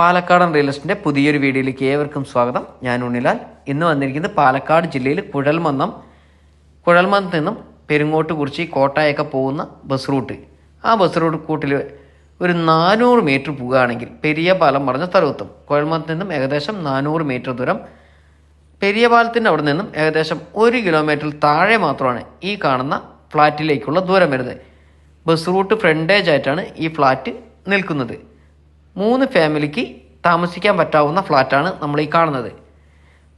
പാലക്കാടൻ റിയൽ എസ്റ്റേറ്റിന്റെ പുതിയൊരു വീഡിയോയിലേക്ക് ഏവർക്കും സ്വാഗതം. ഞാൻ ഉണ്ണിലാൽ. ഇന്ന് വന്നിരിക്കുന്നത് പാലക്കാട് ജില്ലയിൽ കുഴൽമന്നം കുഴൽമന്നത്ത് നിന്നും പെരുങ്ങോട്ട് കുറിച്ച് കോട്ടായൊക്കെ പോകുന്ന ബസ് റൂട്ട് ആ ബസ് റൂട്ട് കൂട്ടിൽ ഒരു നാനൂറ് മീറ്റർ പോകുകയാണെങ്കിൽ പെരിയ പാലം പറഞ്ഞ സ്ഥലത്തും കുഴൽമന്നത്ത് നിന്നും ഏകദേശം നാനൂറ് മീറ്റർ ദൂരം പെരിയ പാലത്തിന്റെ അവിടെ നിന്നും ഏകദേശം ഒരു കിലോമീറ്ററിൽ താഴെ മാത്രമാണ് ഈ കാണുന്ന ഫ്ലാറ്റിലേക്കുള്ള ദൂരം വരുന്നത്. ബസ് റൂട്ട് ഫ്രണ്ടേജ് ആയിട്ടാണ് ഈ ഫ്ലാറ്റ് നിൽക്കുന്നത്. മൂന്ന് ഫാമിലിക്ക് താമസിക്കാൻ പറ്റാവുന്ന ഫ്ലാറ്റാണ് നമ്മൾ ഈ കാണുന്നത്.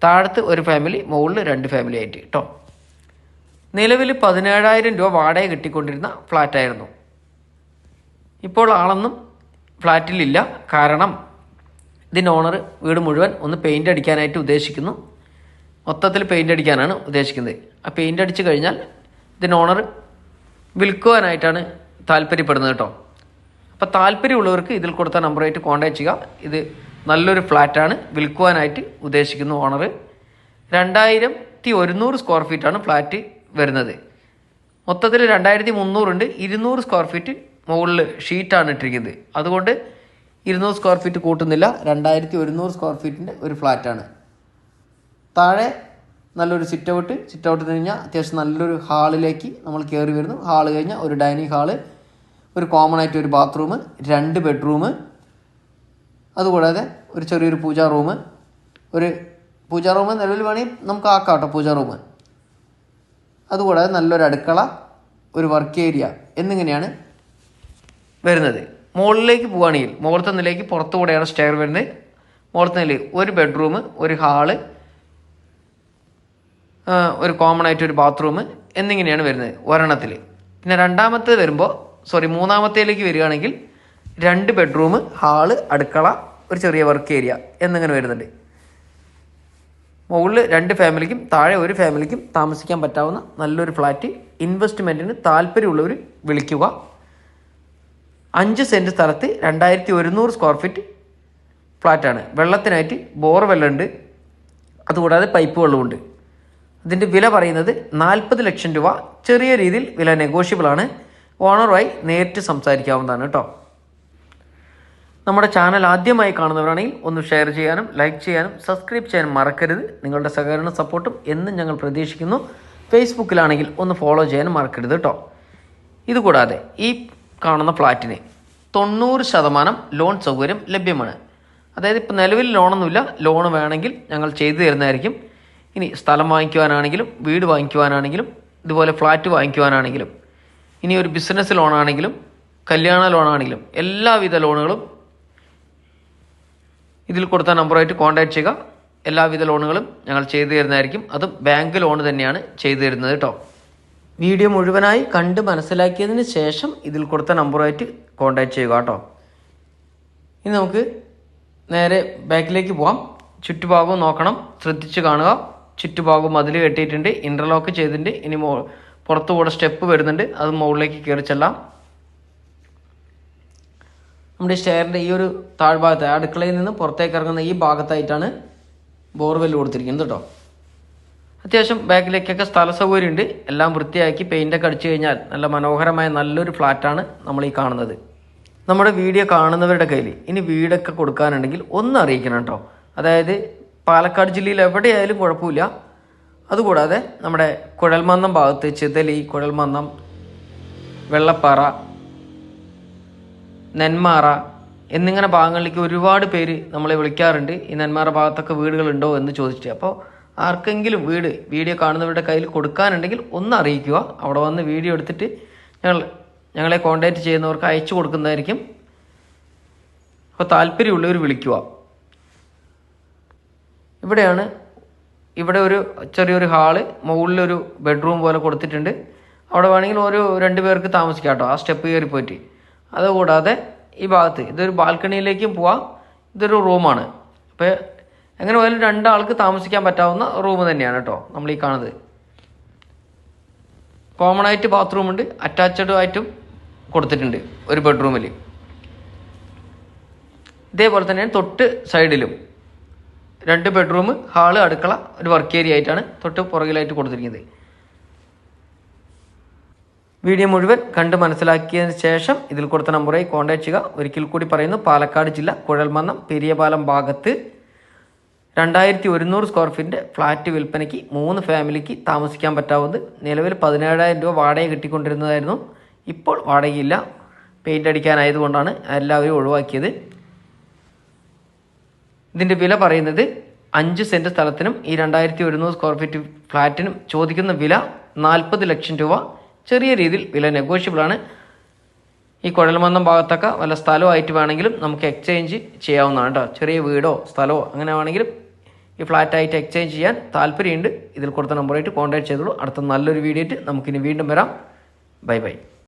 താഴത്ത് ഒരു ഫാമിലി മുകളിൽ രണ്ട് ഫാമിലി ആയിട്ട് കേട്ടോ നിലവിൽ പതിനേഴായിരം രൂപ വാടക കിട്ടിക്കൊണ്ടിരുന്ന ഫ്ലാറ്റായിരുന്നു. ഇപ്പോൾ ആളൊന്നും ഫ്ലാറ്റിലില്ല. കാരണം ഇതിന്റെ ഓണർ വീട് മുഴുവൻ ഒന്ന് പെയിന്റ് അടിക്കാനായിട്ട് ഉദ്ദേശിക്കുന്നു. മൊത്തത്തിൽ പെയിന്റ് അടിക്കാനാണ് ഉദ്ദേശിക്കുന്നത്. ആ പെയിന്റ് അടിച്ച് കഴിഞ്ഞാൽ ഇതിന്റെ ഓണർ വിൽക്കുവാനായിട്ടാണ് താല്പര്യപ്പെടുന്നത് കേട്ടോ അപ്പോൾ താല്പര്യമുള്ളവർക്ക് ഇതിൽ കൊടുത്ത നമ്പറായിട്ട് കോൺടാക്ട് ചെയ്യുക. ഇത് നല്ലൊരു ഫ്ലാറ്റാണ് വിൽക്കുവാനായിട്ട് ഉദ്ദേശിക്കുന്നു ഓണർ രണ്ടായിരത്തി ഒരുന്നൂറ് സ്ക്വയർ ഫീറ്റാണ് ഫ്ലാറ്റ് വരുന്നത്. മൊത്തത്തിൽ രണ്ടായിരത്തി മുന്നൂറുണ്ട് ഇരുന്നൂറ് സ്ക്വയർ ഫീറ്റ് മുകളിൽ ഷീറ്റാണ് ഇട്ടിരിക്കുന്നത്. അതുകൊണ്ട് ഇരുന്നൂറ് സ്ക്വയർ ഫീറ്റ് കൂട്ടുന്നില്ല. രണ്ടായിരത്തി ഒരുന്നൂറ് സ്ക്വയർ ഫീറ്റിന്റെ ഒരു ഫ്ലാറ്റാണ് താഴെ നല്ലൊരു സിറ്റ് ഔട്ട് സിറ്റ് ഔട്ട് കഴിഞ്ഞാൽ അത്യാവശ്യം നല്ലൊരു ഹാളിലേക്ക് നമ്മൾ കയറി വരുന്നു. ഹാൾ കഴിഞ്ഞാൽ ഒരു ഡൈനിങ് ഹാൾ ഒരു കോമൺ ആയിട്ട് ഒരു ബാത്റൂം രണ്ട് ബെഡ്റൂം അതുകൂടാതെ ഒരു ചെറിയൊരു പൂജാ റൂം ഒരു പൂജാ റൂം നിലവിൽ വേണമെങ്കിൽ നമുക്ക് ആക്കാം കേട്ടോ പൂജാ റൂം അതുകൂടാതെ നല്ലൊരു അടുക്കള ഒരു വർക്ക് ഏരിയ എന്നിങ്ങനെയാണ് വരുന്നത്. മുകളിലേക്ക് പോവുകയാണെങ്കിൽ മുകളിലത്തെ നിലയ്ക്ക് പുറത്തു കൂടെയാണ് സ്റ്റെയർ വരുന്നത്. മുകളിലത്തെ നിലയിൽ ഒരു ബെഡ്റൂം ഒരു ഹാൾ ഒരു കോമൺ ആയിട്ട് ഒരു ബാത്റൂം എന്നിങ്ങനെയാണ് വരുന്നത്. ഒരെണ്ണത്തിൽ. പിന്നെ രണ്ടാമത്തേത് വരുമ്പോൾ സോറി മൂന്നാമത്തേലേക്ക് വരികയാണെങ്കിൽ രണ്ട് ബെഡ്റൂം ഹാൾ അടുക്കള ഒരു ചെറിയ വർക്ക് ഏരിയ എന്നിങ്ങനെ വരുന്നുണ്ട്. മുകളിൽ രണ്ട് ഫാമിലിക്കും താഴെ ഒരു ഫാമിലിക്കും താമസിക്കാൻ പറ്റാവുന്ന നല്ലൊരു ഫ്ലാറ്റ്. ഇൻവെസ്റ്റ്മെന്റിന് താല്പര്യമുള്ളവർ വിളിക്കുക. അഞ്ച് സെന്റ് സ്ഥലത്ത് രണ്ടായിരത്തി ഒരുന്നൂറ് സ്ക്വയർ ഫീറ്റ് ഫ്ലാറ്റാണ് വെള്ളത്തിനായിട്ട് ബോർ വെള്ളമുണ്ട് അതുകൂടാതെ പൈപ്പ് വെള്ളമുണ്ട് ഇതിന്റെ വില പറയുന്നത് നാൽപ്പത് ലക്ഷം രൂപ. ചെറിയ രീതിയിൽ വില നെഗോഷ്യബിൾ ആണ്. ഓണറുമായി നേരിട്ട് സംസാരിക്കാവുന്നതാണ് കേട്ടോ. നമ്മുടെ ചാനൽ ആദ്യമായി കാണുന്നവരാണെങ്കിൽ ഒന്ന് ഷെയർ ചെയ്യാനും ലൈക്ക് ചെയ്യാനും സബ്സ്ക്രൈബ് ചെയ്യാനും മറക്കരുത്. നിങ്ങളുടെ സഹകരണ സപ്പോർട്ടും എന്നും ഞങ്ങൾ പ്രതീക്ഷിക്കുന്നു. ഫേസ്ബുക്കിലാണെങ്കിൽ ഒന്ന് ഫോളോ ചെയ്യാനും മറക്കരുത് കേട്ടോ. ഇതുകൂടാതെ ഈ കാണുന്ന ഫ്ലാറ്റിന് തൊണ്ണൂറ് ശതമാനം ലോൺ സൗകര്യം ലഭ്യമാണ്. അതായത് ഇപ്പോൾ നിലവിൽ ലോണൊന്നുമില്ല. ലോൺ വേണമെങ്കിൽ ഞങ്ങൾ ചെയ്തു തരുന്നതായിരിക്കും. ഇനി സ്ഥലം വാങ്ങിക്കുവാനാണെങ്കിലും വീട് വാങ്ങിക്കുവാനാണെങ്കിലും ഇതുപോലെ ഫ്ലാറ്റ് വാങ്ങിക്കുവാനാണെങ്കിലും ഇനി ഒരു ബിസിനസ് ലോണാണെങ്കിലും കല്യാണ ലോണാണെങ്കിലും എല്ലാവിധ ലോണുകളും ഇതിൽ കൊടുത്ത നമ്പറുമായിട്ട് കോൺടാക്ട് ചെയ്യുക. എല്ലാവിധ ലോണുകളും ഞങ്ങൾ ചെയ്തു തരുന്നതായിരിക്കും. അതും ബാങ്ക് ലോൺ തന്നെയാണ് ചെയ്തു തരുന്നത് കേട്ടോ വീഡിയോ മുഴുവനായി കണ്ട് മനസ്സിലാക്കിയതിന് ശേഷം ഇതിൽ കൊടുത്ത നമ്പറുമായിട്ട് കോൺടാക്ട് ചെയ്യുക കേട്ടോ ഇനി നമുക്ക് നേരെ ബാക്കിലേക്ക് പോവാം. ചുറ്റുഭാഗവും നോക്കണം. ശ്രദ്ധിച്ച് കാണുക. ചുറ്റുഭാഗവും മതിൽ കെട്ടിയിട്ടുണ്ട്. ഇന്റർലോക്ക് ചെയ്തിട്ടുണ്ട്. ഇനി പുറത്തു കൂടെ സ്റ്റെപ്പ് വരുന്നുണ്ട്. അത് മുകളിലേക്ക് കയറി ചെല്ലാം. നമ്മുടെ സ്റ്റെയറിന്റെ ഈ ഒരു താഴ്ഭാഗത്ത് അടുക്കളയിൽ നിന്ന് പുറത്തേക്ക് ഇറങ്ങുന്ന ഈ ഭാഗത്തായിട്ടാണ് ബോർവെൽ കൊടുത്തിരിക്കുന്നത് കേട്ടോ. അത്യാവശ്യം ബാക്കിലേക്കൊക്കെ സ്ഥല സൗകര്യമുണ്ട് എല്ലാം വൃത്തിയാക്കി പെയിന്റൊക്കെ അടിച്ചു കഴിഞ്ഞാൽ നല്ല മനോഹരമായ നല്ലൊരു ഫ്ലാറ്റാണ് നമ്മൾ ഈ കാണുന്നത്. നമ്മുടെ വീഡിയോ കാണുന്നവരുടെ കയ്യിൽ ഇനി വീടൊക്കെ കൊടുക്കാനുണ്ടെങ്കിൽ ഒന്ന് അറിയിക്കണം കേട്ടോ. അതായത് പാലക്കാട് ജില്ലയിൽ എവിടെയായാലും കുഴപ്പമില്ല. അതുകൂടാതെ നമ്മുടെ കുഴൽമന്നം ഭാഗത്ത് ചിതലി കുഴൽമന്നം വെള്ളപ്പാറ നെന്മാറ എന്നിങ്ങനെ ഭാഗങ്ങളിലേക്ക് ഒരുപാട് പേര് നമ്മളെ വിളിക്കാറുണ്ട്. ഈ നെന്മാറ ഭാഗത്തൊക്കെ വീടുകളുണ്ടോ എന്ന് ചോദിച്ചിട്ട്. അപ്പോൾ ആർക്കെങ്കിലും വീട് വീഡിയോ കാണുന്നവരുടെ കയ്യിൽ കൊടുക്കാനുണ്ടെങ്കിൽ ഒന്ന് അറിയിക്കുക. അവിടെ വന്ന് വീഡിയോ എടുത്തിട്ട് ഞങ്ങൾ ഞങ്ങളെ കോൺടാക്റ്റ് ചെയ്യുന്നവർക്ക് അയച്ചു കൊടുക്കുന്നതായിരിക്കും. അപ്പോൾ താല്പര്യമുള്ളവർ വിളിക്കുക. ഇവിടെയാണ് ഇവിടെ ഒരു ചെറിയൊരു ഹാൾ മുകളിലൊരു ബെഡ്റൂം പോലെ കൊടുത്തിട്ടുണ്ട്. അവിടെ വേണമെങ്കിൽ ഒരു രണ്ട് പേർക്ക് താമസിക്കാം കേട്ടോ ആ സ്റ്റെപ്പ് കയറി പോയിട്ട്. അതുകൂടാതെ ഈ ഭാഗത്ത് ഇതൊരു ബാൽക്കണിയിലേക്കും പോവാം. ഇതൊരു റൂമാണ്. അപ്പോൾ എങ്ങനെ പോയാലും രണ്ടാൾക്ക് താമസിക്കാൻ പറ്റാവുന്ന റൂം തന്നെയാണ് കേട്ടോ നമ്മൾ ഈ കാണുന്നത്. കോമൺ ആയിട്ട് ബാത്റൂം ഉണ്ട് അറ്റാച്ച്ഡ് ആയിട്ടും കൊടുത്തിട്ടുണ്ട് ഒരു ബെഡ്റൂമിൽ ഇതേപോലെ തന്നെയാണ് തൊട്ട് സൈഡിലും രണ്ട് ബെഡ്റൂം ഹാൾ അടുക്കള ഒരു വർക്ക് ഏരിയ ആയിട്ടാണ് തൊട്ട് പുറകിലായിട്ട് കൊടുത്തിരിക്കുന്നത്. വീഡിയോ മുഴുവൻ കണ്ട് മനസ്സിലാക്കിയതിന് ശേഷം ഇതിൽ കൊടുത്ത നമ്പറായി കോൺടാക്ട് ചെയ്യുക. ഒരിക്കൽ കൂടി പറയുന്നു പാലക്കാട് ജില്ല കുഴൽമന്നം പെരിയപാലം ഭാഗത്ത് രണ്ടായിരത്തി ഒരുന്നൂറ് സ്ക്വയർ ഫീറ്റിന്റെ ഫ്ലാറ്റ് വിൽപ്പനയ്ക്ക് മൂന്ന് ഫാമിലിക്ക് താമസിക്കാൻ പറ്റാവുന്നത്. നിലവിൽ പതിനേഴായിരം രൂപ വാടക കിട്ടിക്കൊണ്ടിരുന്നതായിരുന്നു. ഇപ്പോൾ വാടകയില്ല. പെയിന്റ് അടിക്കാനായതുകൊണ്ടാണ് എല്ലാവരും ഒഴിവാക്കിയത്. ഇതിന്റെ വില പറയുന്നത് അഞ്ച് സെന്റ് സ്ഥലത്തിനും ഈ രണ്ടായിരത്തി ഒരുന്നൂറ് സ്ക്വയർ ഫീറ്റ് ഫ്ലാറ്റിനും ചോദിക്കുന്ന വില നാൽപ്പത് ലക്ഷം രൂപ. ചെറിയ രീതിയിൽ വില നെഗോഷ്യബിൾ ആണ്. ഈ കുഴൽമന്നം ഭാഗത്തൊക്കെ വല്ല സ്ഥലമായിട്ട് വേണമെങ്കിലും നമുക്ക് എക്സ്ചേഞ്ച് ചെയ്യാവുന്നതാണ് കേട്ടോ ചെറിയ വീടോ സ്ഥലമോ അങ്ങനെ വേണമെങ്കിലും ഈ ഫ്ലാറ്റായിട്ട് എക്സ്ചേഞ്ച് ചെയ്യാൻ താല്പര്യമുണ്ട്. ഇതിൽ കൊടുത്ത നമ്പറായിട്ട് കോൺടാക്ട് ചെയ്തോളൂ. അടുത്ത നല്ലൊരു വീഡിയോ ആയിട്ട് നമുക്കിനി വീണ്ടും വരാം. Bye bye.